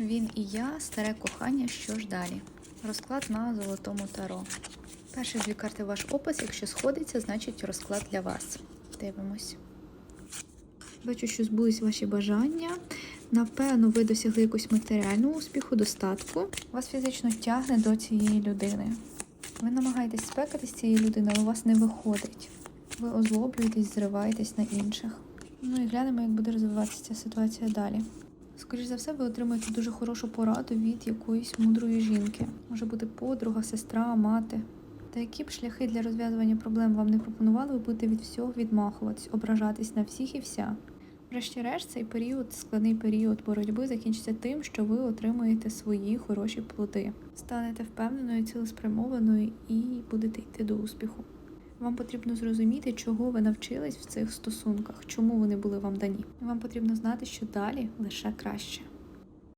Він і я, старе кохання, що ж далі? Розклад на золотому таро. Перші дві карти ваш опис, якщо сходиться, значить розклад для вас. Дивимось. Бачу, що збулись ваші бажання. Напевно, ви досягли якогось матеріального успіху, достатку. Вас фізично тягне до цієї людини. Ви намагаєтесь спекатись цієї людини, але у вас не виходить. Ви озлоблюєтесь, зриваєтесь на інших. Ну і глянемо, як буде розвиватися ця ситуація далі. Скоріше за все, ви отримаєте дуже хорошу пораду від якоїсь мудрої жінки. Може бути подруга, сестра, мати. Та які б шляхи для розв'язування проблем вам не пропонували, ви будете від всього відмахуватись, ображатись на всіх і вся. Врешті-решт, цей період, складний період боротьби закінчиться тим, що ви отримаєте свої хороші плоди, станете впевненою, цілеспрямованою і будете йти до успіху. Вам потрібно зрозуміти, чого ви навчились в цих стосунках, чому вони були вам дані. Вам потрібно знати, що далі лише краще.